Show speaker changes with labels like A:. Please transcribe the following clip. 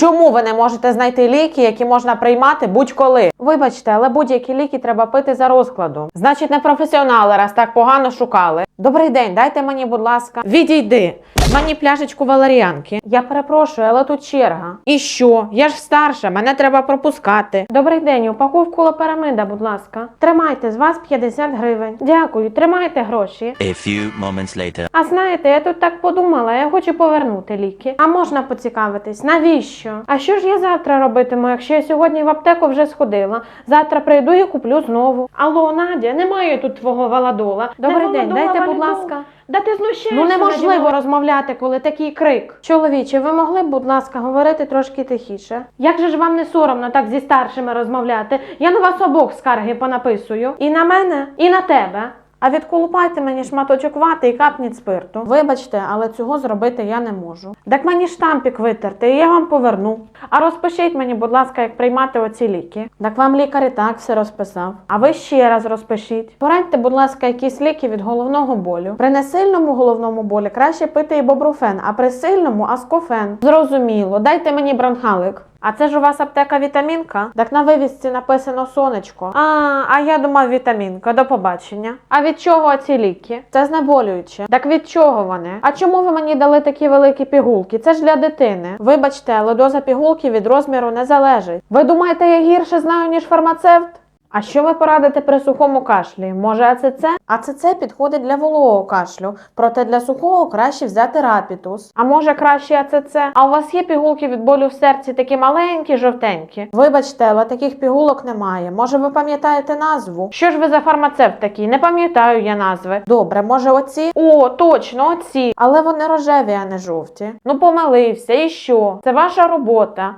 A: Чому ви не можете знайти ліки, які можна приймати будь-коли? Вибачте, але будь-які ліки треба пити за розкладом. Значить, не професіонали, раз так погано шукали. Добрий день, дайте мені, будь ласка. Відійди. Мені пляшечку валеріанки. Я перепрошую, але тут черга. І що? Я ж старша, мене треба пропускати. Добрий день, упаковку лапарамида, будь ласка. Тримайте з вас 50 гривень. Дякую, тримайте гроші.
B: A few moments later.
A: А знаєте, я тут так подумала, я хочу повернути ліки. А можна поцікавитись, навіщо? А що ж я завтра робитиму, якщо я сьогодні в аптеку вже сходила? Завтра прийду і куплю знову. Алло, Надя, немає тут твого валадола. Добрий день,
C: валадола,
A: дайте, будь ласка.
C: Да ти знущаєшся.
A: Ну неможливо розмовляти, коли такий крик. Чоловіче, ви могли б, будь ласка, говорити трошки тихіше? Як же ж вам не соромно так зі старшими розмовляти? Я на вас обох скарги понаписую. І на мене, і на тебе. А відколупайте мені шматочок вати і капніть спирту. Вибачте, але цього зробити я не можу. Так мені штампік витерти, і я вам поверну. А розпишіть мені, будь ласка, як приймати оці ліки. Так вам лікар і так все розписав. А ви ще раз розпишіть. Порадьте, будь ласка, якісь ліки від головного болю. При несильному головному болі краще пити ібупрофен, а при сильному аскофен. Зрозуміло, дайте мені бронхалик. А це ж у вас аптека вітамінка? Так на вивісці написано сонечко. А, а я думав вітамінка. До побачення. А від чого ці ліки? Це знеболююче. Так від чого вони? А чому ви мені дали такі великі пігулки? Це ж для дитини. Вибачте, але доза пігулки від розміру не залежить. Ви думаєте, я гірше знаю, ніж фармацевт? А що ви порадите при сухому кашлі? Може АЦЦ? АЦЦ підходить для вологого кашлю, проте для сухого краще взяти рапітус. А може краще АЦЦ? А у вас є пігулки від болю в серці такі маленькі, жовтенькі? Вибачте, але таких пігулок немає. Може, ви пам'ятаєте назву? Що ж ви за фармацевт такий? Не пам'ятаю я назви. Добре, може оці? О, точно, оці. Але вони рожеві, а не жовті. Ну помилився, і що? Це ваша робота.